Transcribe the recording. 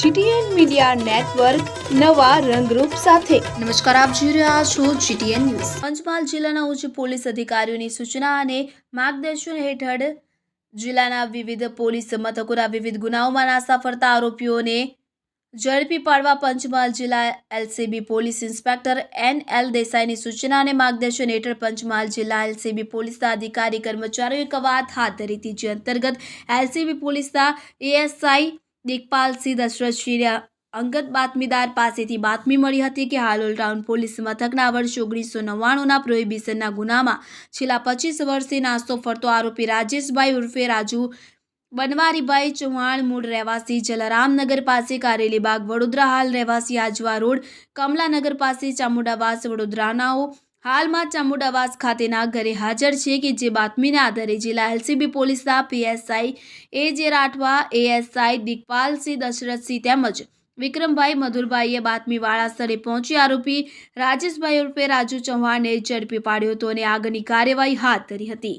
GTN media network નવા રંગરૂપ સાથે. નમસ્કાર, આપ જોઈ રહ્યા છો જીટીએન ન્યૂઝ. પંચમહાલ જિલ્લાના ઉચ્ચ પોલીસ અધિકારીઓની સૂચના અને માર્ગદર્શન હેઠળ જિલ્લાના વિવિધ પોલીસ મથકોના વિવિધ ગુનાઓમાં નાસા ફરતા આરોપીઓને ઝડપી પાડવા પંચમહાલ જિલ્લા LCB police inspector N L દેસાઈની સૂચના અને માર્ગદર્શન હેઠળ પંચમહાલ જિલ્લા એલસીબી પોલીસના અધિકારી કર્મચારીઓએ કવાત હાથ ધરી હતી. જે અંતર્ગત એલસીબી પોલીસના એએસઆઈ દિગપાલસિંહ દશરથસિંહને અંગત બાતમીદાર પાસેથી બાતમી મળી હતી કે હાલોલ ટાઉન પોલીસ મથકના વર્ષ ઓગણીસો નવ્વાણુંના પ્રોહિબિશનના ગુનામાં છેલ્લા પચીસ વર્ષથી નાસ્તો ફરતો આરોપી રાજેશભાઈ ઉર્ફે રાજુ બનવારીભાઈ ચૌહાણ મૂળ રહેવાસી જલારામનગર પાસે કારેલી બાગ વડોદરા હાલ રહેવાસી આજવા રોડ કમલાનગર પાસે ચામુંડાવાસ વડોદરાનાઓ હાલમાં ચામુંડાવાસ ખાતેના ઘરે હાજર છે કે જે બાતમીના આધારે જિલ્લા એલસીબી પોલીસના પીએસઆઈ એ જે રાઠવા, એએસઆઈ દિગપાલસિંહ દશરથસિંહ તેમજ વિક્રમભાઈ મધુરભાઈએ બાતમીવાળા સ્થળે પહોંચી આરોપી રાજેશભાઈ ઉર્ફે રાજુ ચૌહાણને ઝડપી પાડ્યો હતો અને આગળની કાર્યવાહી હાથ ધરી હતી.